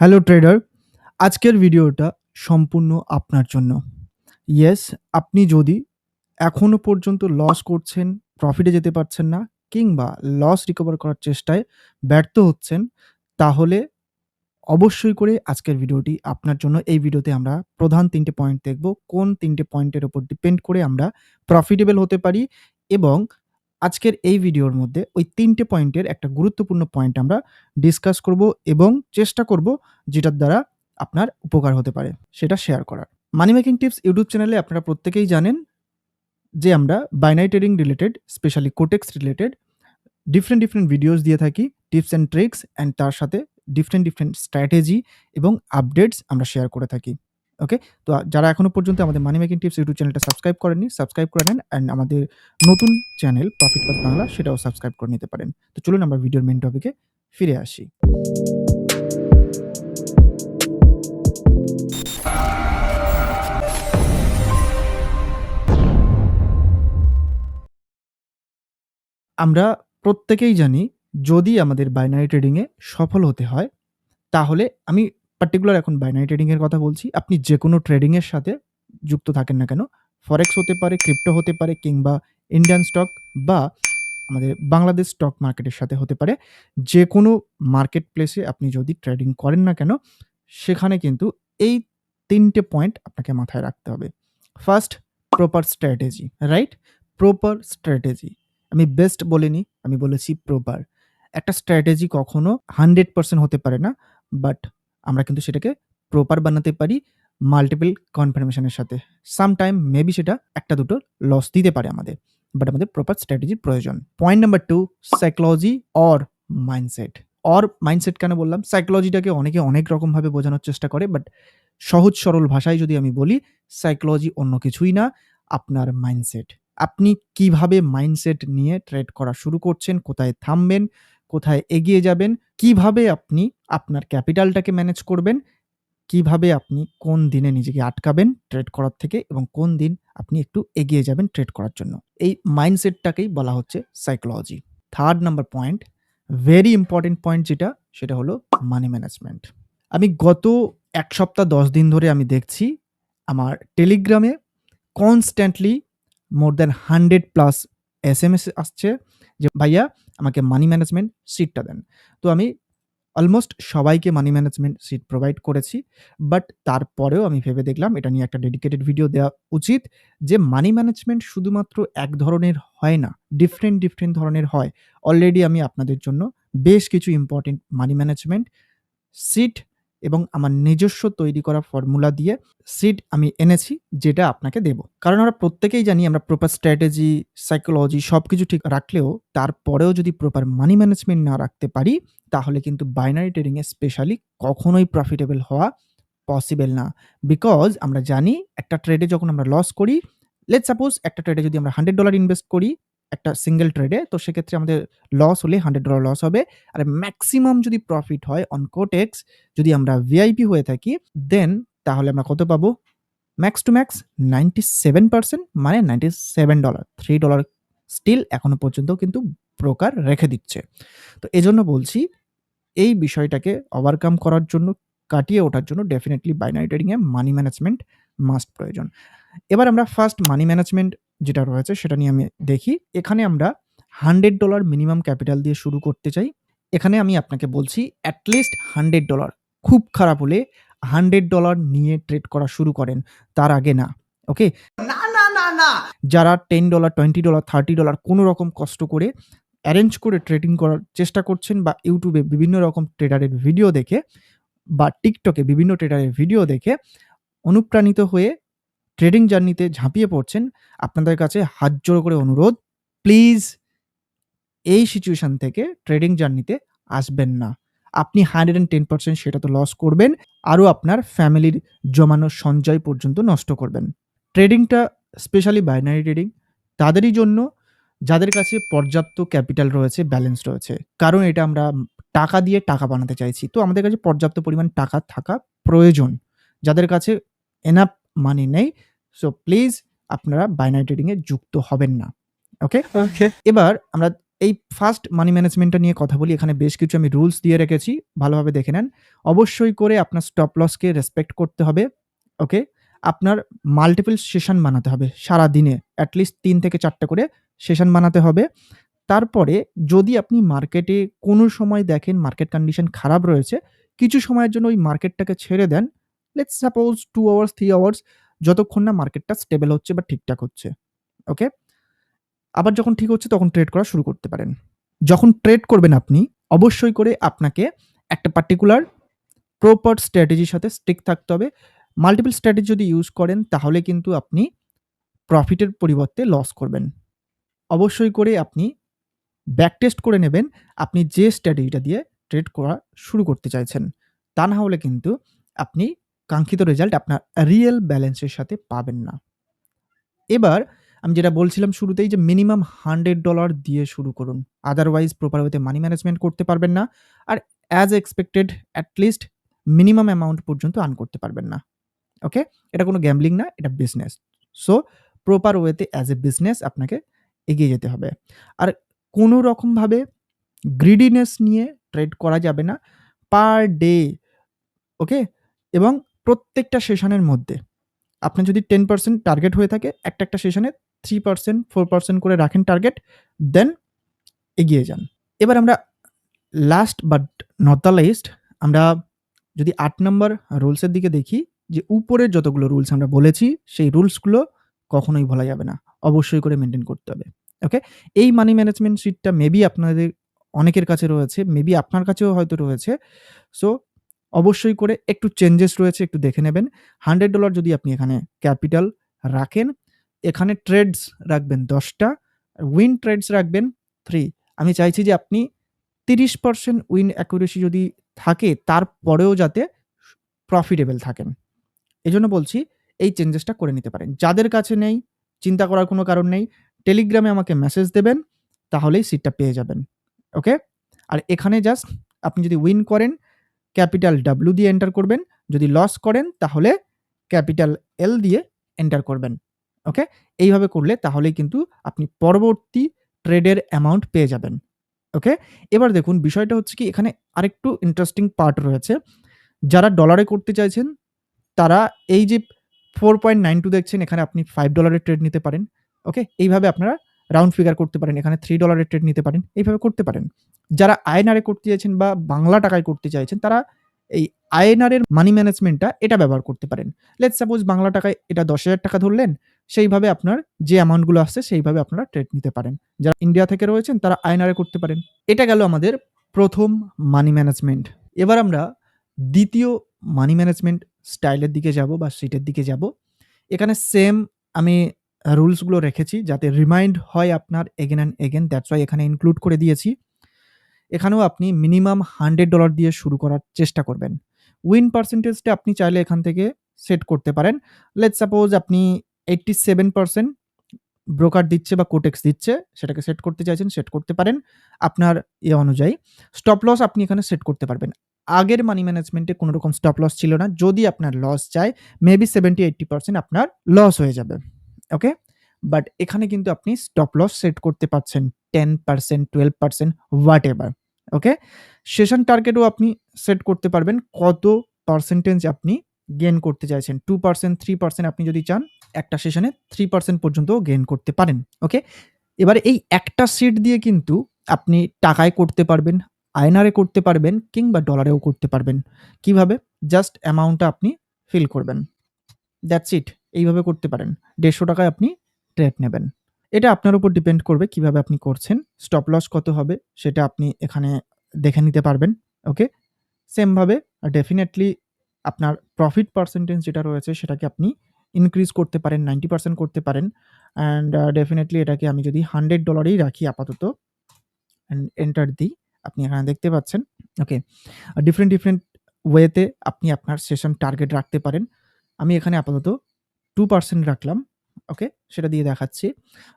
Hello tedder আজকের ভিডিওটা সম্পূর্ণ আপনার জন্য। ইয়েস আপনি যদি এখনও পর্যন্ত লস করছেন প্রফিটে যেতে পারছেন না, কিংবা লস রিকভার করার চেষ্টায় ব্যর্থ হচ্ছেন, তাহলে অবশ্যই করে আজকের ভিডিওটি আপনার জন্য। এই ভিডিওতে আমরা প্রধান তিনটে পয়েন্ট দেখব, কোন তিনটে পয়েন্টের ওপর ডিপেন্ড করে আমরা প্রফিটেবল হতে পারি এবং আজকের এই ভিডিওর মধ্যে ওই তিনটে পয়েন্টের একটা গুরুত্বপূর্ণ পয়েন্ট আমরা ডিসকাস করব এবং চেষ্টা করব যেটার দ্বারা আপনার উপকার হতে পারে, সেটা শেয়ার করার। মানি মেকিং টিপস ইউটিউব চ্যানেলে আপনারা প্রত্যেকেই জানেন যে আমরা binary trading related, specially Quotex related, different different videos দিয়ে থাকি, টিপস অ্যান্ড ট্রিক্স, অ্যান্ড তার সাথে ডিফারেন্ট ডিফারেন্ট স্ট্র্যাটেজি এবং আপডেটস আমরা শেয়ার করে থাকি। ওকে তো যারা এখনও পর্যন্ত আমাদের মানি মেকিং টিপস ইউটিউব চ্যানেলটা সাবস্ক্রাইব করেননি সাবস্ক্রাইব করে নেন অ্যান্ড আমাদের নতুন চ্যানেল প্রফিট পাথ বাংলা সেটাও সাবস্ক্রাইব করে নিতে পারেন। তো চলুন আমরা ভিডিওর মেন টপিকে ফিরে আসি। আমরা প্রত্যেকেই জানি যদি আমাদের বাইনারি ট্রেডিংয়ে সফল হতে হয়, তাহলে আমি পার্টিকুলার এখন বাইনারি ট্রেডিংয়ের কথা বলছি, আপনি যে কোনো ট্রেডিংয়ের সাথে যুক্ত থাকেন না কেন ফরেক্স হতে পারে ক্রিপ্টো হতে পারে, কিংবা ইন্ডিয়ান স্টক বা আমাদের বাংলাদেশ স্টক মার্কেটের সাথে হতে পারে যে কোনো মার্কেট প্লেসে আপনি যদি ট্রেডিং করেন না কেন, সেখানে কিন্তু এই তিনটে পয়েন্ট আপনাকে মাথায় রাখতে হবে। First proper strategy right proper strategy আমি বেস্ট বলিনি, আমি বলেছি প্রপার একটা স্ট্র্যাটেজি কখনো হান্ড্রেড পার্সেন্ট হতে পারে না বাট আমরা কিন্তু সেটাকে প্রপার বানাতে পারি মাল্টিপল কনফার্মেশনের সাথে। সাম টাইম মেবি সেটা একটা দুটো লস দিতে পারে আমাদের বাট আমাদের প্রপার স্ট্র্যাটেজির প্রয়োজন। Point number two psychology or mindset or mindset কেন বললাম? সাইকোলজিটাকে অনেকে অনেক রকমভাবে বোঝানোর চেষ্টা করে বাট সহজ সরল ভাষায় যদি আমি বলি সাইকোলজি অন্য কিছুই না, আপনার মাইন্ডসেট আপনি কীভাবে মাইন্ডসেট নিয়ে ট্রেড করা শুরু করছেন, কোথায় থামবেন কোথায় এগিয়ে যাবেন, কীভাবে আপনি আপনার ক্যাপিটালটাকে ম্যানেজ করবেন, কীভাবে আপনি কোন দিনে নিজেকে আটকাবেন ট্রেড করার থেকে এবং কোন দিন আপনি একটু এগিয়ে যাবেন ট্রেড করার জন্য। এই মাইন্ডসেটটাকেই বলা হচ্ছে psychology. Third number point, very important point যেটা, সেটা হলো মানি ম্যানেজমেন্ট। আমি গত এক সপ্তাহ দশ দিন ধরে আমি দেখছি, আমার টেলিগ্রামে constantly more than hundred plus S M S আসছে যে, ভাইয়া আমাকে মানি ম্যানেজমেন্ট সিটটা দেন। তো আমি অলমোস্ট সবাইকে মানি ম্যানেজমেন্ট সিট প্রোভাইড করেছি বাট তারপরেও আমি ভেবে দেখলাম এটা নিয়ে একটা ডেডিকেটেড ভিডিও দেওয়া উচিত, যে মানি ম্যানেজমেন্ট শুধুমাত্র এক ধরনের হয় না ডিফারেন্ট ডিফারেন্ট ধরনের হয়। অলরেডি আমি আপনাদের জন্য বেশ কিছু ইম্পর্টেন্ট মানি ম্যানেজমেন্ট সিট এবং আমার নিজস্ব তৈরি করা ফর্মুলা দিয়ে সিট আমি এনেছি, যেটা আপনাকে দেব। কারণ আমরা প্রত্যেকেই জানি আমরা প্রপার স্ট্র্যাটেজি সাইকোলজি সব কিছু ঠিক রাখলেও তারপরেও যদি প্রপার মানি ম্যানেজমেন্ট না রাখতে পারি, তাহলে কিন্তু বাইনারি ট্রেডিংয়ে স্পেশালি কখনোই প্রফিটেবল হওয়া পসিবল না। বিকজ আমরা জানি একটা ট্রেডে যখন আমরা লস করি লেট সাপোজ একটা ট্রেডে যদি আমরা হান্ড্রেড ডলার ইনভেস্ট করি একটা সিঙ্গেল ট্রেডে তো সেক্ষেত্রে আমাদের লস হলে হান্ড্রেড ডলার লস হবে। আর ম্যাক্সিমাম যদি প্রফিট হয় অন কোটেক্স যদি আমরা ভিআইপি হয়ে থাকি দেন তাহলে আমরা কত পাবো? Max to max ninety seven percent মানে ninety seven dollar three dollar still এখনও পর্যন্ত কিন্তু ব্রোকার রেখে দিচ্ছে। তো এজন্য বলছি, এই বিষয়টাকে ওভারকাম করার জন্য, কাটিয়ে ওঠার জন্য ডেফিনেটলি বাইনারি ট্রেডিংয়ে মানি ম্যানেজমেন্ট মাস্ট প্রয়োজন। এবার আমরা ফার্স্ট মানি ম্যানেজমেন্ট যেটা রয়েছে সেটা নিয়ে আমি দেখি। এখানে আমরা হান্ড্রেড ডলার মিনিমাম ক্যাপিটাল দিয়ে শুরু করতে চাই। এখানে আমি আপনাকে বলছি অ্যাটলিস্ট হান্ড্রেড ডলার খুব খারাপ হলে হান্ড্রেড ডলার নিয়ে ট্রেড করা শুরু করেন তার আগে না ওকে না না না না। যারা ten dollar twenty dollar thirty dollar কোনো রকম কষ্ট করে অ্যারেঞ্জ করে ট্রেডিং করার চেষ্টা করছেন বা ইউটিউবে বিভিন্ন রকম ট্রেডারের ভিডিও দেখে বা টিকটকে বিভিন্ন ট্রেডারের ভিডিও দেখে অনুপ্রাণিত হয়ে ট্রেডিং জার্নিতে ঝাঁপিয়ে পড়ছেন, আপনাদের কাছে হাত জোড়ো করে অনুরোধ, প্লিজ এই সিচুয়েশন থেকে ট্রেডিং জার্নিতে আসবেন না। আপনি হান্ড্রেড অ্যান্ড টেন পার্সেন্ট সেটা তো লস করবেন, আরও আপনার ফ্যামিলির জমানো সঞ্চয় পর্যন্ত নষ্ট করবেন। ট্রেডিংটা স্পেশালি বাইনারি ট্রেডিং, তাদেরই জন্য যাদের কাছে পর্যাপ্ত ক্যাপিটাল রয়েছে ব্যালেন্স রয়েছে। কারণ এটা আমরা টাকা দিয়ে টাকা বানাতে চাইছি। তো আমাদের কাছে পর্যাপ্ত পরিমাণ টাকা থাকা প্রয়োজন। যাদের কাছে এনাফ মানি নেই সো প্লিজ আপনারা বাইনারি ট্রেডিংয়ে যুক্ত হবেন না ওকে ওকে এবার আমরা এই ফার্স্ট মানি ম্যানেজমেন্টটা নিয়ে কথা বলি। এখানে বেশ কিছু আমি রুলস দিয়ে রেখেছি। ভালোভাবে দেখে নেন। অবশ্যই করে আপনার স্টপ লসকে রেসপেক্ট করতে হবে। ওকে? আপনার মাল্টিপল সেশন বানাতে হবে সারাদিনে। এট লিস্ট তিন থেকে ৪ টা করে সেশন বানাতে হবে। তারপরে যদি আপনি মার্কেটে কোনো সময় দেখেন মার্কেট কন্ডিশন খারাপ রয়েছে, কিছু সময়ের জন্য ওই মার্কেটটাকে ছেড়ে দেন। Let's suppose two hours, three hours যতক্ষণ না মার্কেটটা স্টেবল হচ্ছে বা ঠিকঠাক হচ্ছে। ওকে? আবার যখন ঠিক হচ্ছে তখন ট্রেড করা শুরু করতে পারেন। যখন ট্রেড করবেন আপনি অবশ্যই করে আপনাকে একটা পার্টিকুলার প্রপার স্ট্র্যাটেজির সাথে স্টিক থাকতে হবে। মাল্টিপল স্ট্র্যাটেজি যদি ইউজ করেন তাহলে কিন্তু আপনি প্রফিটের পরিবর্তে লস করবেন। অবশ্যই করে আপনি ব্যাক টেস্ট করে নেবেন আপনি যে স্ট্র্যাটেজিটা দিয়ে ট্রেড করা শুরু করতে চাইছেন। তা না হলে কিন্তু আপনি কাঙ্ক্ষিত রেজাল্ট আপনার রিয়েল ব্যালেন্সের সাথে পাবেন না। এবার আমি যেটা বলছিলাম শুরুতেই যে মিনিমাম $100 দিয়ে শুরু করুন। আদারওয়াইজ প্রপার ওয়েতে মানি ম্যানেজমেন্ট করতে পারবেন না। আর as expected at least minimum amount পর্যন্ত আর্ন করতে পারবেন না। ওকে? এটা কোনো গ্যাম্বলিং না, এটা বিজনেস। সো প্রপার ওয়েতে অ্যাজ এ বিজনেস আপনাকে এগিয়ে যেতে হবে। আর কোনো রকমভাবে গ্রিডিনেস নিয়ে ট্রেড করা যাবে না। Per day okay? এবং প্রত্যেকটা সেশনের মধ্যে আপনি যদি 10% টার্গেট হয়ে থাকে একটা, একটা সেশনে 3% 4% করে রাখেন টার্গেট দেন এগিয়ে যান। এবার আমরা last but not the least আমরা যদি আট নম্বর রুলসের দিকে দেখি যে উপরের যতগুলো রুলস আমরা বলেছি সেই রুলসগুলো কখনোই ভোলা যাবে না। অবশ্যই করে মেনটেন করতে হবে। ওকে? এই মানি ম্যানেজমেন্ট শিটটা মেবি আপনাদের অনেকের কাছে রয়েছে, মেবি আপনার কাছেও হয়তো রয়েছে। সো অবশ্যই করে একটু চেঞ্জেস রয়েছে একটু দেখে নেবেন। $100 যদি আপনি এখানে ক্যাপিটাল রাখেন, এখানে ট্রেডস রাখবেন দশটা উইন ট্রেডস রাখবেন থ্রি আমি চাইছি যে আপনি ৩০% উইন অ্যাকুরেসি যদি থাকে তারপরেও যাতে প্রফিটেবল থাকেন। এজন্য বলছি এই চেঞ্জেসটা করে নিতে পারেন। যাদের কাছে নেই চিন্তা করার কোনো কারণ নেই। টেলিগ্রামে আমাকে মেসেজ দেবেন তাহলেই সিটটা পেয়ে যাবেন। ওকে? আর এখানে জাস্ট আপনি যদি উইন করেন ক্যাপিটাল ডাব্লিউ দিয়ে এন্টার করবেন। যদি লস করেন, তাহলে ক্যাপিটাল এল দিয়ে এন্টার করবেন। ওকে? এইভাবে করলে তাহলেই কিন্তু আপনি পরবর্তী ট্রেডের অ্যামাউন্ট পেয়ে যাবেন। ওকে? এবার দেখুন, বিষয়টা হচ্ছে কি, এখানে আরেকটু ইন্টারেস্টিং পার্ট রয়েছে। যারা ডলারে করতে চাইছেন, তারা এই যে 4.92 দেখছেন, এখানে আপনি $5 এর ট্রেড নিতে পারেন। ওকে? এইভাবে আপনারা রাউন্ড ফিগার করতে পারেন। এখানে থ্রি ডলারের ট্রেড নিতে পারেন। এইভাবে করতে পারেন। যারা আয়নারে করতে চাইছেন বা বাংলা টাকায় করতে চাইছেন তারা এই আয়নারের মানি ম্যানেজমেন্টটা এটা ব্যবহার করতে পারেন। লেট সাপোজ বাংলা টাকায় এটা ৳১০,০০০ ধরলেন। সেইভাবে আপনার যে অ্যামাউন্টগুলো আসছে সেইভাবে আপনারা ট্রেড নিতে পারেন। যারা ইন্ডিয়া থেকে রয়েছেন তারা আয়নারে করতে পারেন। এটা গেল আমাদের প্রথম মানি ম্যানেজমেন্ট। এবার আমরা দ্বিতীয় মানি ম্যানেজমেন্ট স্টাইলের দিকে যাব বা শিটের দিকে যাব এখানে সেম আমি রুলসগুলো রেখেছি যাতে রিমাইন্ড হয় আপনার again and again that's why এখানে ইনক্লুড করে দিয়েছি। এখানেও আপনি মিনিমাম $100 দিয়ে শুরু করার চেষ্টা করবেন। উইন পার্সেন্টেজটা আপনি চাইলে এখান থেকে সেট করতে পারেন। লেটস সাপোজ আপনি 87% ব্রোকার দিচ্ছে বা কোটেক্স দিচ্ছে, সেটাকে সেট করতে চাইছেন সেট করতে পারেন। আপনার ইয়ে অনুযায়ী। স্টপ লস আপনি এখানে সেট করতে পারবেন। আগের মানি ম্যানেজমেন্টে কোনো রকম স্টপ লস ছিল না। যদি আপনার লস যায় মেবি 70-80% আপনার লস হয়ে যাবে। ওকে? বাট এখানে কিন্তু আপনি স্টপ লস সেট করতে পারছেন 10%, 12% হোয়াটএভার। ওকে? সেশন টার্গেটও আপনি সেট করতে পারবেন কত পার্সেন্টেজ আপনি গেন করতে চাইছেন। 2%, 3% আপনি যদি চান একটা সেশনে থ্রি পার্সেন্ট পর্যন্তও গেন করতে পারেন। ওকে? এবারে এই একটা সিট দিয়ে কিন্তু আপনি টাকায় করতে পারবেন, আয়নারে করতে পারবেন কিংবা ডলারেও করতে পারবেন। কীভাবে? জাস্ট অ্যামাউন্টটা আপনি ফিল করবেন। That's it. এইভাবে করতে পারেন। দেড়শো টাকায় আপনি ট্রেড নেবেন। এটা আপনার উপর ডিপেন্ড করবে কীভাবে আপনি করছেন। স্টপ লস কত হবে সেটা আপনি এখানে দেখে নিতে পারবেন। ওকে? সেম ভাবে ডেফিনিটলি আপনার প্রফিট পার্সেন্টেজ যেটা রয়েছে সেটাকে আপনি ইনক্রিজ করতে পারেন, 90% করতে পারেন। অ্যান্ড ডেফিনেটলি এটাকে আমি যদি $100 ই রাখি আপাতত অ্যান্ড এন্টার দিই। আপনি এখানে দেখতে পাচ্ছেন। ওকে? ডিফারেন্ট, ডিফারেন্ট ওয়েতে আপনি আপনার সেশন টার্গেট রাখতে পারেন। আমি এখানে আপাতত 2% রাখলাম। ওকে? সেটা দিয়ে দেখাচ্ছি।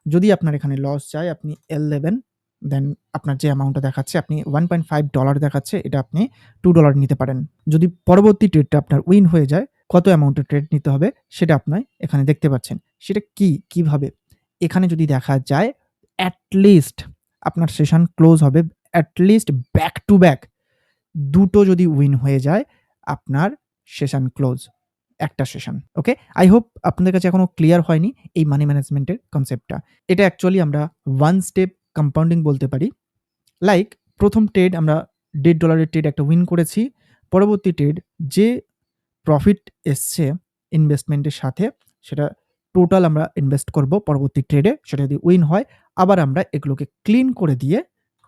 যদি আপনার এখানে লস যায়, আপনি এল দেবেন। দেন আপনার যে অ্যামাউন্টটা দেখাচ্ছে, আপনি $1.5 দেখাচ্ছে, এটা আপনি $2 নিতে পারেন। যদি পরবর্তী ট্রেডটা আপনার উইন হয়ে যায়, কত অ্যামাউন্টের ট্রেড নিতে হবে, সেটা আপনি এখানে দেখতে পাচ্ছেন। সেটা কি? কীভাবে? এখানে যদি দেখা যায় এট লিস্ট আপনার সেশন ক্লোজ হবে at least back to back দুটো যদি উইন হয়ে যায়, আপনার সেশন ক্লোজ একটা সেশন ওকে আই হোপ আপনাদের কাছে এখনও ক্লিয়ার হয়নি এই মানি ম্যানেজমেন্টের কনসেপ্টটা এটা অ্যাকচুয়ালি আমরা ওয়ান স্টেপ কম্পাউন্ডিং বলতে পারি। লাইক প্রথম ট্রেড আমরা দেড় ডলারের ট্রেড একটা উইন করেছি। পরবর্তী ট্রেড যে প্রফিট এসছে ইনভেস্টমেন্টের সাথে, সেটা টোটাল আমরা ইনভেস্ট করব পরবর্তী ট্রেডে সেটা যদি উইন হয়, আবার আমরা এগুলোকে ক্লিন করে দিয়ে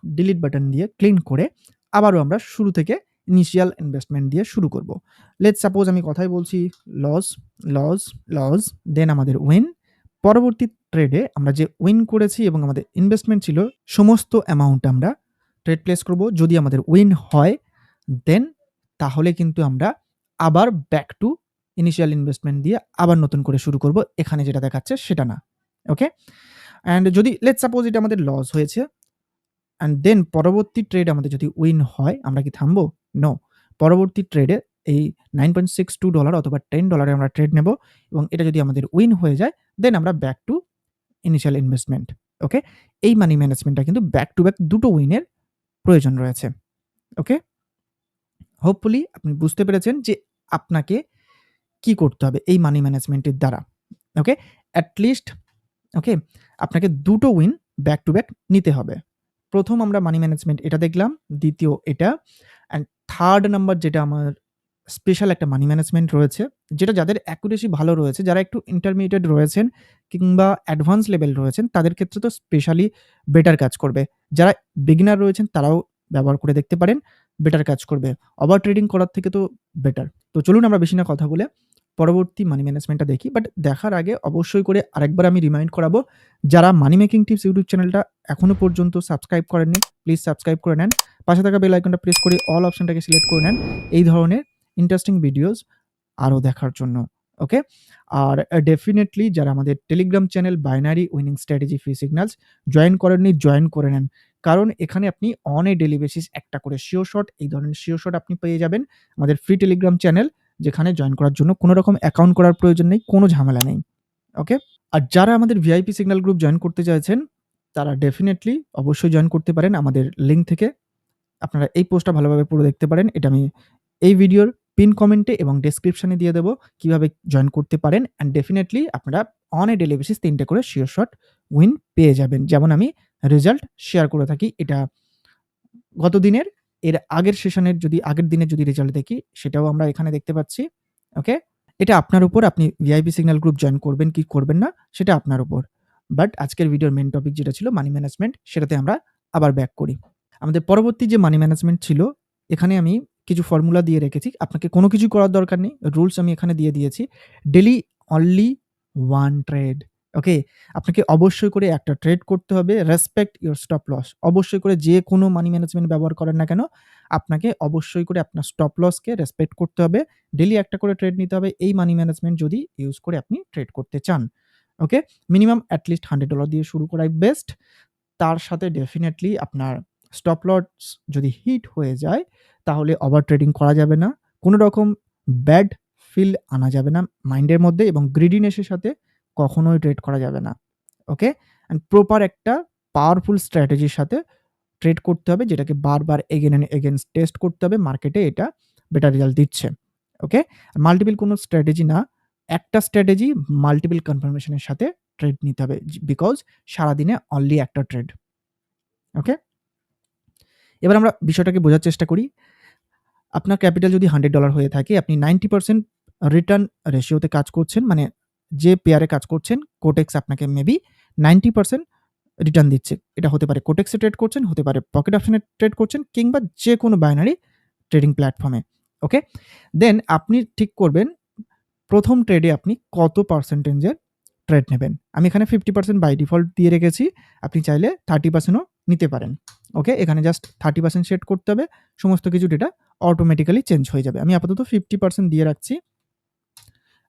ডিলিট বাটন দিয়ে ক্লিন করে, আবারও আমরা শুরু থেকে ইনিশিয়াল ইনভেস্টমেন্ট দিয়ে শুরু করব। লেট সাপোজ আমি কথাই বলছি লস লস লস দেন আমাদের উইন পরবর্তী ট্রেডে আমরা যে উইন করেছি এবং আমাদের ইনভেস্টমেন্ট ছিল, সমস্ত অ্যামাউন্ট আমরা ট্রেড প্লেস করব। যদি আমাদের উইন হয় দেন তাহলে কিন্তু আমরা আবার ব্যাক টু ইনিশিয়াল ইনভেস্টমেন্ট দিয়ে আবার নতুন করে শুরু করব। এখানে যেটা দেখাচ্ছে সেটা না। ওকে অ্যান্ড যদি লেট সাপোজ এটা আমাদের লস হয়েছে অ্যান্ড দেন পরবর্তী ট্রেড আমাদের যদি উইন হয়, আমরা কি থামবো? নো পরবর্তী ট্রেডে এই nine point six two dollar অথবা টেন ডলারে আমরা ট্রেড নেব এবং এটা যদি আমাদের উইন হয়ে যায় দেন আমরা back to initial investment okay এই মানি ম্যানেজমেন্টটা কিন্তু ব্যাক টু ব্যাক দুটো উইনের প্রয়োজন রয়েছে ওকে হোপফুলি আপনি বুঝতে পেরেছেন যে আপনাকে কি করতে হবে এই মানি ম্যানেজমেন্টের দ্বারা ওকে অ্যাটলিস্ট ওকে আপনাকে দুটো উইন ব্যাক টু ব্যাক নিতে হবে। প্রথম আমরা মানি ম্যানেজমেন্ট এটা দেখলাম, দ্বিতীয় এটা। থার্ড নাম্বার যেটা আমার স্পেশাল একটা মানি ম্যানেজমেন্ট রয়েছে, যেটা যাদের অ্যাকুরেসি ভালো রয়েছে, যারা একটু ইন্টারমিডিয়েট রয়েছেন কিংবা অ্যাডভান্স লেভেল রয়েছেন, তাদের ক্ষেত্রে তো স্পেশালি বেটার কাজ করবে। যারা বিগিনার রয়েছেন, তারাও ব্যবহার করে দেখতে পারেন বেটার কাজ করবে। ওভার ট্রেডিং করার থেকে তো বেটার তো চলুন আমরা বেশি না কথা বলে পরবর্তী মানি ম্যানেজমেন্টটা দেখি বাট দেখার আগে অবশ্যই করে আরেকবার আমি রিমাইন্ড করাবো, যারা মানি মেকিং টিপস ইউটিউব চ্যানেলটা এখনও পর্যন্ত সাবস্ক্রাইব করেননি প্লিজ সাবস্ক্রাইব করে নেন। পাশে থাকা বেল আইকনটা প্রেস করে অল অপশনটাকে সিলেক্ট করে নেন এই ধরনের ইন্টারেস্টিং ভিডিওস আরও দেখার জন্য ওকে আর ডেফিনেটলি যারা আমাদের Telegram channel binary winning strategy free signals join করেননি জয়েন করে নেন। কারণ এখানে আপনি অন এ ডেলি বেসিস একটা করে শিও শট এই ধরনের শিও শট আপনি পেয়ে যাবেন আমাদের ফ্রি টেলিগ্রাম চ্যানেল যেখানে জয়েন করার জন্য কোনো রকম অ্যাকাউন্ট করার প্রয়োজন নেই, কোনো ঝামেলা নেই ওকে আর যারা আমাদের ভিআইপি সিগন্যাল গ্রুপ জয়েন করতে চাইছেন, তারা ডেফিনেটলি অবশ্যই জয়েন করতে পারেন আমাদের লিঙ্ক থেকে। আপনারা এই পোস্টটা ভালোভাবে পুরো দেখতে পারেন। এটা আমি এই ভিডিওর পিন কমেন্টে এবং ডেসক্রিপশনে দিয়ে দেবো কীভাবে জয়েন করতে পারেন। অ্যান্ড ডেফিনেটলি আপনারা অন এ ডেলি বেসিস তিনটে করে শিওর শট উইন পেয়ে যাবেন। যেমন আমি রেজাল্ট শেয়ার করে থাকি, এটা গত দিনের, এর আগের সেশনের যদি, আগের দিনের যদি রেজাল্ট দেখি, সেটাও আমরা এখানে দেখতে পাচ্ছি। ওকে এটা আপনার উপর, আপনি ভিআইপি সিগন্যাল গ্রুপ জয়েন করবেন কি করবেন না, সেটা আপনার উপর। বাট আজকের ভিডিওর মেন টপিক যেটা ছিল মানি ম্যানেজমেন্ট সেটাতে আমরা আবার ব্যাক করি। আমাদের পরবর্তী যে মানি ম্যানেজমেন্ট ছিল, এখানে আমি কিছু ফর্মুলা দিয়ে রেখেছি। আপনাকে কোনো কিছু করার দরকার নেই। রুলস আমি এখানে দিয়ে দিয়েছি। Daily only one trade okay আপনাকে অবশ্যই করে একটা ট্রেড করতে হবে। রেসপেক্ট ইউর স্টপ লস অবশ্যই করে যে কোনো মানি ম্যানেজমেন্ট ব্যবহার করেন না কেন, আপনাকে অবশ্যই করে আপনার স্টপ লসকে রেসপেক্ট করতে হবে। ডেলি একটা করে ট্রেড নিতে হবে। এই মানি ম্যানেজমেন্ট যদি ইউজ করে আপনি ট্রেড করতে চান okay minimum at least hundred dollar দিয়ে শুরু করাই বেস্ট তার সাথে ডেফিনেটলি আপনার স্টপ লস যদি হিট হয়ে যায়, তাহলে ওভার ট্রেডিং করা যাবে না। কোনো রকম ব্যাড ফিল আনা যাবে না মাইন্ডের মধ্যে এবং গ্রিডিনেসের সাথে কখনোই ট্রেড করা যাবে না। ওকে অ্যান্ড প্রপার একটা পাওয়ারফুল স্ট্র্যাটেজির সাথে ট্রেড করতে হবে, যেটাকে বারবার এগেন অ্যান্ড এগেনস্ট টেস্ট করতে হবে মার্কেটে এটা বেটার রেজাল্ট দিচ্ছে। ওকে মাল্টিপল কোনো স্ট্র্যাটেজি না, একটা স্ট্র্যাটেজি মাল্টিপল কনফার্মেশনের সাথে ট্রেড নিতে হবে বিকজ সারাদিনে অনলি একটা ট্রেড ওকে এবার আমরা বিষয়টাকে বোঝার চেষ্টা করি। আপনার ক্যাপিটাল যদি হান্ড্রেড ডলার হয়ে থাকে, আপনি নাইনটি পার্সেন্ট রিটার্ন রেশিওতে কাজ করছেন মানে যে পেয়ারে কাজ করছেন কোটেক্স আপনাকে মেবি নাইনটি পার্সেন্ট রিটার্ন দিচ্ছে। এটা হতে পারে কোটেক্সে ট্রেড করছেন, হতে পারে পকেট অপশনে ট্রেড করছেন, কিংবা যে কোনো বাইনারি ট্রেডিং প্ল্যাটফর্মে ওকে দেন আপনি ঠিক করবেন, প্রথম ট্রেডে আপনি কত পার্সেন্টেজের ট্রেড নেবেন? আমি এখানে ফিফটি পার্সেন্ট বাই ডিফল্ট দিয়ে রেখেছি, আপনি চাইলে থার্টি পার্সেন্টও নিতে পারেন। ওকে এখানে জাস্ট থার্টি পার্সেন্ট সেট করতে হবে, সমস্ত কিছু ডেটা অটোমেটিক্যালি চেঞ্জ হয়ে যাবে। আমি আপাতত ফিফটি পার্সেন্ট দিয়ে রাখছি।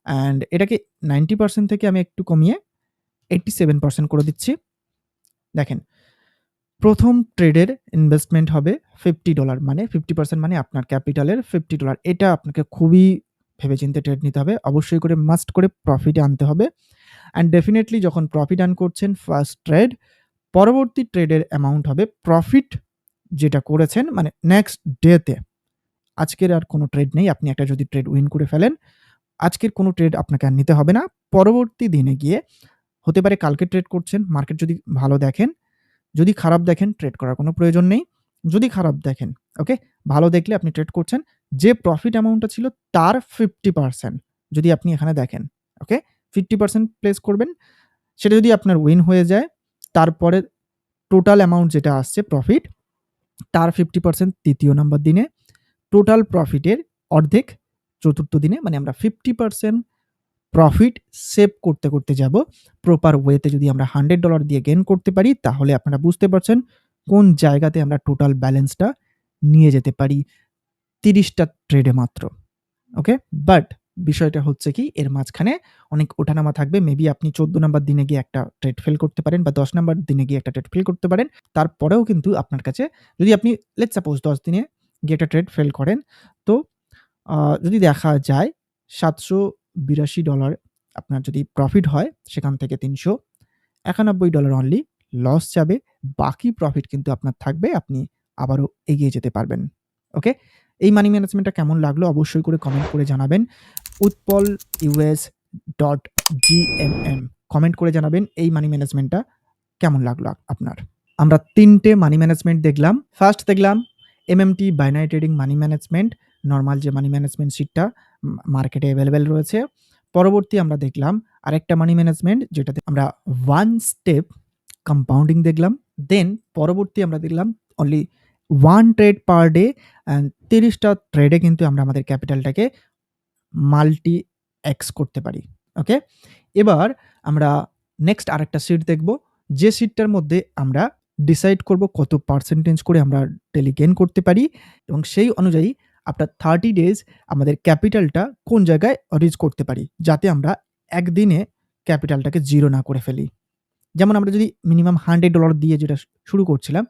অ্যান্ড এটাকে নাইনটি পার্সেন্ট থেকে আমি একটু কমিয়ে এইট্টি সেভেন পার্সেন্ট করে দিচ্ছি। দেখেন, প্রথম ট্রেডের ইনভেস্টমেন্ট হবে ফিফটি ডলার মানে ফিফটি পার্সেন্ট মানে আপনার ক্যাপিটালের ফিফটি ডলার এটা আপনাকে খুবই ভেবেচিন্তে ট্রেড নিতে হবে। অবশ্যই করে মাস্ট করে প্রফিটে আনতে হবে। অ্যান্ড ডেফিনেটলি যখন প্রফিট আর্ন করছেন ফার্স্ট ট্রেড পরবর্তী ট্রেডের অ্যামাউন্ট হবে প্রফিট যেটা করেছেন মানে নেক্সট ডেতে। আজকের আর কোনো ট্রেড নেই। আপনি একটা যদি ট্রেড উইন করে ফেলেন, আজকের কোনো ট্রেড আপনাকে আর নিতে হবে না। পরবর্তী দিনে গিয়ে হতে পারে কালকে ট্রেড করছেন, মার্কেট যদি ভালো দেখেন, যদি খারাপ দেখেন ট্রেড করার কোনো প্রয়োজন নেই। যদি খারাপ দেখেন, ওকে? ভালো দেখলে আপনি ট্রেড করছেন। যে প্রফিট অ্যামাউন্টটা ছিল তার 50% যদি আপনি এখানে দেখেন, ওকে? 50% প্লেস করবেন। সেটা যদি আপনার উইন হয়ে যায়, তারপরে টোটাল অ্যামাউন্ট যেটা আসছে প্রফিট, তার 50% তৃতীয় নম্বর দিনে, টোটাল প্রফিটের অর্ধেক চতুর্থ দিনে। মানে আমরা 50% প্রফিট সেভ করতে, করতে যাব। প্রপার ওয়েতে যদি আমরা $100 দিয়ে গেন করতে পারি, তাহলে আপনারা বুঝতে পারছেন কোন জায়গাতে আমরা টোটাল ব্যালেন্সটা নিয়ে যেতে পারি তিরিশটা ট্রেডে মাত্র। ওকে? বাট বিষয়টা হচ্ছে কি এর মাঝখানে অনেক ওঠানামা থাকবে। মেবি আপনি ১৪ নাম্বার দিনে গিয়ে একটা ট্রেড ফেল করতে পারেন বা ১০ নাম্বার দিনে গিয়ে একটা ট্রেড ফেল করতে পারেন। তারপরেও কিন্তু আপনার কাছে যদি আপনি লেট সাপোজ ১০ দিনে গিয়ে একটা ট্রেড ফেল করেন, তো যদি দেখা যায় $৭৮২ আপনার যদি প্রফিট হয়, সেখান থেকে $৩৯১ অনলি লস যাবে। বাকি প্রফিট কিন্তু আপনার থাকবে। আপনি আবারও এগিয়ে যেতে পারবেন। ওকে? এই মানি ম্যানেজমেন্টটা কেমন লাগল অবশ্যই করে কমেন্ট করে জানাবেন। utpolus.gmm কমেন্ট করে জানাবেন এই মানি ম্যানেজমেন্টটা কেমন লাগল আপনার। আমরা তিনটে মানি ম্যানেজমেন্ট দেখলাম। ফার্স্ট দেখলাম MMT binary trading money management, normal যে মানি ম্যানেজমেন্ট শিটটা মার্কেটে অ্যাভেলেবেল রয়েছে। পরবর্তী আমরা দেখলাম আরেকটা মানি ম্যানেজমেন্ট যেটাতে আমরা ওয়ান স্টেপ কম্পাউন্ডিং দেখলাম। দেন পরবর্তী আমরা দেখলাম only one trade per day ৩০ ট্রেডে কিন্তু আমরা আমাদের ক্যাপিটালটাকে মাল্টি এক্স করতে পারি। ওকে? এবার আমরা নেক্সট আরেকটা সিট দেখব। যে সিটটার মধ্যে আমরা ডিসাইড করব কত পার্সেন্টেজ করে আমরা ডেইলি গেইন করতে পারি এবং সেই অনুযায়ী আপনার থার্টি ডেজ আমাদের ক্যাপিটালটা কোন জায়গায় রিচ করতে পারি। যাতে আমরা একদিনে ক্যাপিটালটাকে জিরো না করে ফেলি। যেমন আমরা যদি মিনিমাম $100 দিয়ে যেটা শুরু করছিলাম,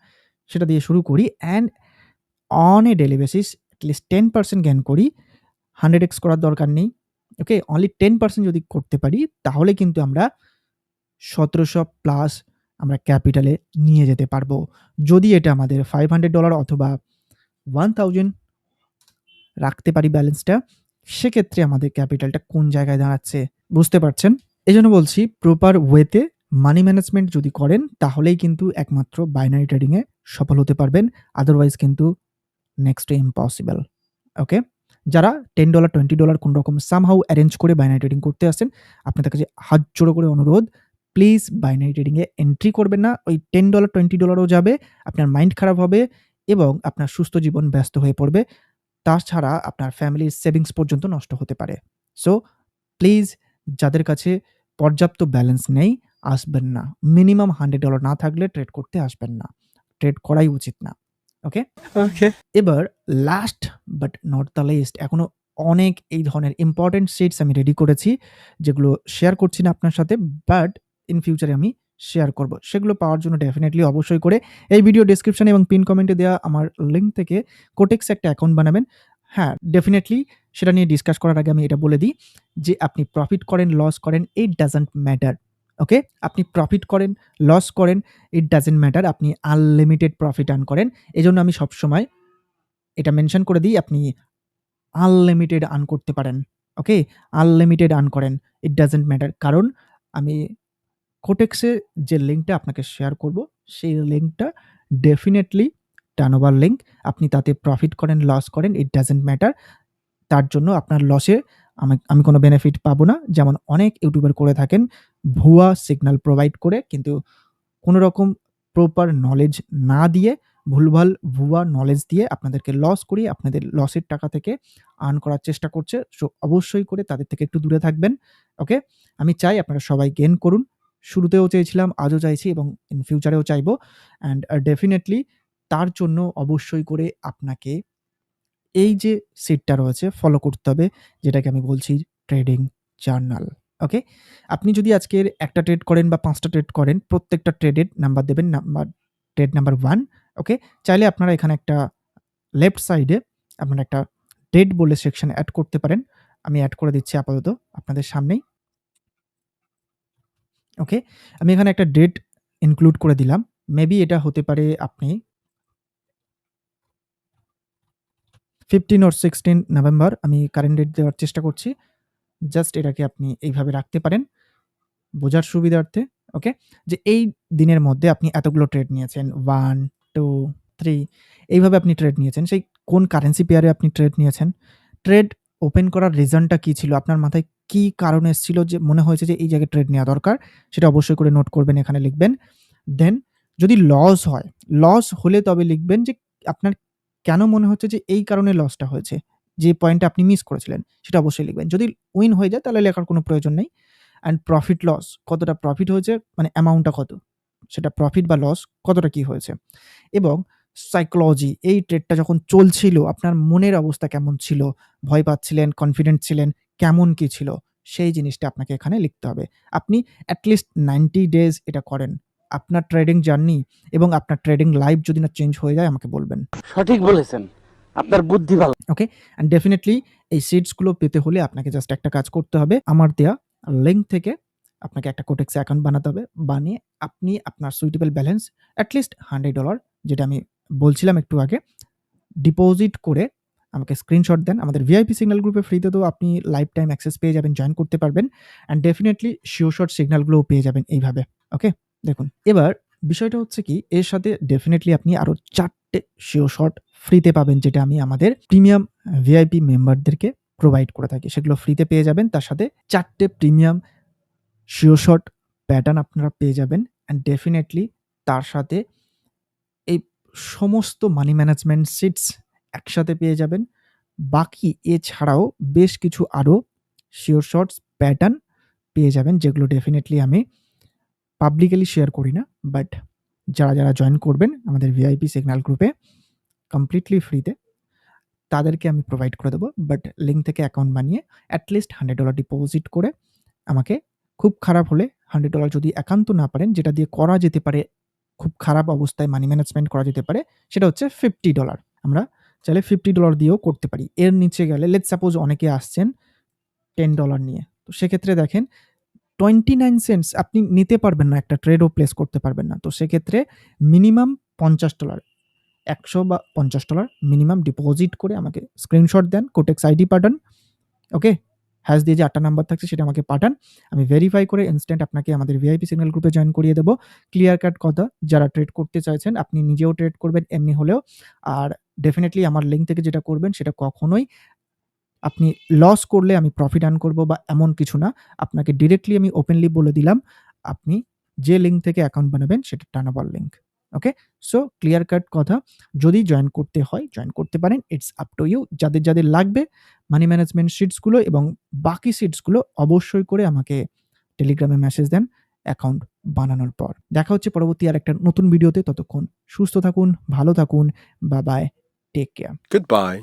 সেটা দিয়ে শুরু করি and on a daily basis at least 10% gain করি। 100x করার দরকার নেই। ওকে? অনলি 10% যদি করতে পারি, তাহলে কিন্তু আমরা ১৭০০ প্লাস আমরা ক্যাপিটালে নিয়ে যেতে পারব। যদি এটা আমাদের $500 অথবা 1000 রাখতে পারি ব্যালেন্সটা, সেক্ষেত্রে আমাদের ক্যাপিটালটা কোন জায়গায় দাঁড়াচ্ছে বুঝতে পারছেন? এজন্য বলছি প্রপার ওয়েতে মানি ম্যানেজমেন্ট যদি করেন, তাহলেই কিন্তু একমাত্র বাইনারি ট্রেডিংয়ে সফল হতে পারবেন। আদারওয়াইজ কিন্তু নেক্সট টু ইম্পসিবল। ওকে? যারা $10, $20 কোনরকম সামহাউ অ্যারেঞ্জ করে বাইনারি ট্রেডিং করতে আসেন আপনাদের কাছে হাত জোড়ো করে অনুরোধ, প্লিজ বাইনারি ট্রেডিংয়ে এন্ট্রি করবেন না। ওই টেন ডলার টোয়েন্টি ডলারও যাবে, আপনার মাইন্ড খারাপ হবে এবং আপনার সুস্থ জীবন ব্যস্ত হয়ে পড়বে। তাছাড়া আপনার ফ্যামিলির সেভিংস পর্যন্ত নষ্ট হতে পারে। সো প্লিজ যাদের কাছে পর্যাপ্ত ব্যালেন্স নেই, আসবেন না। মিনিমাম $100 না থাকলে ট্রেড করতে আসবেন না। ট্রেড করাই উচিত না। ওকে? ওকে। এবার last but not the least এখনও অনেক এই ধরনের ইম্পর্টেন্ট শিটস আমি রেডি করেছি, যেগুলো শেয়ার করছি না আপনার সাথে। বাট ইন ফিউচারে আমি শেয়ার করব। সেগুলো পাওয়ার জন্য ডেফিনেটলি অবশ্যই করে এই ভিডিও ডেসক্রিপশন এবং পিন কমেন্টে দেওয়া আমার লিঙ্ক থেকে কোটেক্স একটা অ্যাকাউন্ট বানাবেন। হ্যাঁ, ডেফিনেটলি সেটা নিয়ে ডিসকাস করার আগে আমি এটা বলে দিই যে আপনি প্রফিট করেন, লস করেন, ইট ডাজন্ট ম্যাটার। ওকে? আপনি প্রফিট করেন, লস করেন, ইট ডাজন্ট ম্যাটার। আপনি আনলিমিটেড প্রফিট আর্ন করেন। এজন্য আমি সবসময় এটা মেনশন করে দিই আপনি আনলিমিটেড আর্ন করতে পারেন। ওকে? আনলিমিটেড আর্ন করেন। It doesn't matter. কারণ আমি কোটেক্সের যে লিঙ্কটা আপনাকে শেয়ার করব, সেই লিঙ্কটা ডেফিনিটলি টার্নওভার লিঙ্ক। আপনি তাতে প্রফিট করেন, লস করেন, ইট ডাজন্ট ম্যাটার। তার জন্য আপনার লসে আমি আমি কোনো বেনিফিট পাবো না। যেমন অনেক ইউটিউবার করে থাকেন ভুয়া সিগন্যাল প্রোভাইড করে কিন্তু কোনরকম প্রপার নলেজ না দিয়ে ভুলভাল ভুয়া নলেজ দিয়ে আপনাদেরকে লস করিয়ে আপনাদের লসের টাকা থেকে আর্ন করার চেষ্টা করছে। সো অবশ্যই করে তাদের থেকে একটু দূরে থাকবেন। ওকে? আমি চাই আপনারা সবাই গেন করুন। শুরুতেও চেয়েছিলাম, আজও চাইছি এবং ইন ফিউচারেও চাইব। অ্যান্ড ডেফিনেটলি তার জন্য অবশ্যই করে আপনাকে এই যে শিটটা রয়েছে ফলো করতে হবে, যেটাকে আমি বলছি ট্রেডিং জার্নাল। ওকে? আপনি যদি আজকের একটা ট্রেড করেন বা পাঁচটা ট্রেড করেন, প্রত্যেকটা ট্রেডের নাম্বার দেবেন। Number trade number one okay? চাইলে আপনারা এখানে একটা লেফট সাইডে আপনারা একটা ডেট বলে সেকশন অ্যাড করতে পারেন। আমি অ্যাড করে দিচ্ছি আপাতত আপনাদের সামনেই। ওকে? আমি এখানে একটা ডেট ইনক্লুড করে দিলাম। মেবি এটা হতে পারে আপনি 15 অর 16 নভেম্বর আমি কারেন্ট ডেট দেওয়ার চেষ্টা করছি। জাস্ট এটাকে আপনি এইভাবে রাখতে পারেন। বোঝার সুবিধার্থে, ওকে? যে এই দিনের মধ্যে আপনি এতগুলো ট্রেড নিয়েছেন। 1, 2, 3 এইভাবে আপনি ট্রেড নিয়েছেন। সেই কোন কারেন্সি পেয়ারে আপনি ট্রেড নিয়েছেন? ট্রেড ওপেন করার রিজনটা কী ছিল? আপনার মাথায় কি কারণ এসছিল যে মনে হয়েছে যে এই জায়গায় ট্রেড নেওয়া দরকার? সেটা অবশ্যই করে নোট করবেন, এখানে লিখবেন। দেন যদি লস হয়, লস হলে তবে লিখবেন যে আপনার কেন মনে হচ্ছে যে এই কারণে লসটা হয়েছে? যে পয়েন্টটা আপনি মিস করেছিলেন, সেটা অবশ্যই লিখবেন। যদি উইন হয়ে যায় তাহলে লেখার কোনো প্রয়োজন নেই। অ্যান্ড প্রফিট লস কতটা প্রফিট হয়েছে মানে অ্যামাউন্টটা কত? সেটা প্রফিট বা লস কতটা কি হয়েছে? এবং সাইকোলজি এই ট্রেডটা যখন চলছিল আপনার মনের অবস্থা কেমন ছিল? ভয় পাচ্ছিলেন, কনফিডেন্ট ছিলেন, কেমন কি ছিল? সেই জিনিসটা আপনাকে এখানে লিখতে হবে। আপনি এট লিস্ট 90 ডেজ এটা করেন। আপনার ট্রেডিং জার্নি এবং আপনার ট্রেডিং লাইফ যদি না চেঞ্জ হয়ে যায় আমাকে বলবেন। সঠিক বলেছেন। আপনার বুদ্ধি ভালো। ওকে? অ্যান্ড ডেফিনিটলি এই সিটসগুলো পেতে হলে আপনাকে জাস্ট একটা কাজ করতে হবে। আমার দেয়া লিঙ্ক থেকে আপনাকে একটা কোটেক্স অ্যাকাউন্ট বানাতে হবে। বানিয়ে আপনি আপনার সুইটেবল ব্যালেন্স এট লিস্ট $100 যেটা আমি বলছিলাম একটু আগে, ডিপোজিট করে আমাকে স্ক্রিনশট দেন। আমাদের ভিআইপি সিগন্যাল গ্রুপে ফ্রিতে তো আপনি লাইফ টাইম অ্যাক্সেস পেয়ে যাবেন, জয়েন করতে পারবেন। অ্যান্ড ডেফিনেটলি শিওর শট সিগন্যালগুলোও পেয়ে যাবেন এইভাবে। ওকে? দেখুন, এবার বিষয়টা হচ্ছে কি এর সাথে ডেফিনেটলি আপনি আরও ৪ টে শিওর শট ফ্রিতে পাবেন যেটা আমি আমাদের প্রিমিয়াম ভিআইপি মেম্বারদেরকে প্রোভাইড করে থাকি। সেগুলো ফ্রিতে পেয়ে যাবেন। তার সাথে চারটে প্রিমিয়াম শিওর শট প্যাটার্ন আপনারা পেয়ে যাবেন। অ্যান্ড ডেফিনেটলি তার সাথে এই সমস্ত মানি ম্যানেজমেন্ট সিটস একসাথে পেয়ে যাবেন। বাকি এছাড়াও বেশ কিছু আরও শিওর শর্টস প্যাটার্ন পেয়ে যাবেন যেগুলো ডেফিনেটলি আমি পাবলিকলি শেয়ার করি না। বাট যারা, যারা জয়েন করবেন আমাদের ভিআইপি সিগন্যাল গ্রুপে কমপ্লিটলি ফ্রিতে তাদেরকে আমি প্রোভাইড করে দেবো। বাট লিঙ্ক থেকে অ্যাকাউন্ট বানিয়ে এট লিস্ট $100 ডিপোজিট করে আমাকে খুব খারাপ হলে $100 যদি একান্ত না পারেন যেটা দিয়ে করা যেতে পারে খুব খারাপ অবস্থায় মানি ম্যানেজমেন্ট করা যেতে পারে সেটা হচ্ছে $50 আমরা চাইলে $50 দিয়েও করতে পারি। এর নিচে গেলে লেট সাপোজ অনেকে আসছেন $10 নিয়ে। তো সেক্ষেত্রে দেখেন 29 সেন্টস আপনি নিতে পারবেন না, একটা ট্রেডও প্লেস করতে পারবেন না। তো সেক্ষেত্রে মিনিমাম $50 100 বা $50 মিনিমাম ডিপোজিট করে আমাকে স্ক্রিনশট দেন, কোটেক্স আইডি পাঠান। ওকে? হ্যাশ দিয়ে যে আটটা নাম্বার থাকছে সেটা আমাকে পাঠান। আমি ভেরিফাই করে ইনস্ট্যান্ট আপনাকে আমাদের ভিআইপি সিগন্যাল গ্রুপে জয়েন করিয়ে দেবো। ক্লিয়ার কাট কথা যারা ট্রেড করতে চাইছেন আপনি নিজেও ট্রেড করবেন এমনি হলেও। আর ডেফিনেটলি আমার লিঙ্ক থেকে যেটা করবেন সেটা কখনোই আপনি লস করলে আমি প্রফিট আর্ন করব বা এমন কিছু না। আপনাকে ডিরেক্টলি আমি ওপেনলি বলে দিলাম আপনি যে লিঙ্ক থেকে অ্যাকাউন্ট বানাবেন সেটা turnover link. Okay? So clear cut কথা যদি জয়েন করতে হয় জয়েন করতে পারেন। It's up to you. যাদের, যাদের লাগবে মানি ম্যানেজমেন্ট সিটসগুলো এবং বাকি সিটসগুলো অবশ্যই করে আমাকে টেলিগ্রামে মেসেজ দেন অ্যাকাউন্ট বানানোর পর। দেখা হচ্ছে পরবর্তী আর একটা নতুন ভিডিওতে। ততক্ষণ সুস্থ থাকুন, ভালো থাকুন। Bye bye. Take care. Goodbye.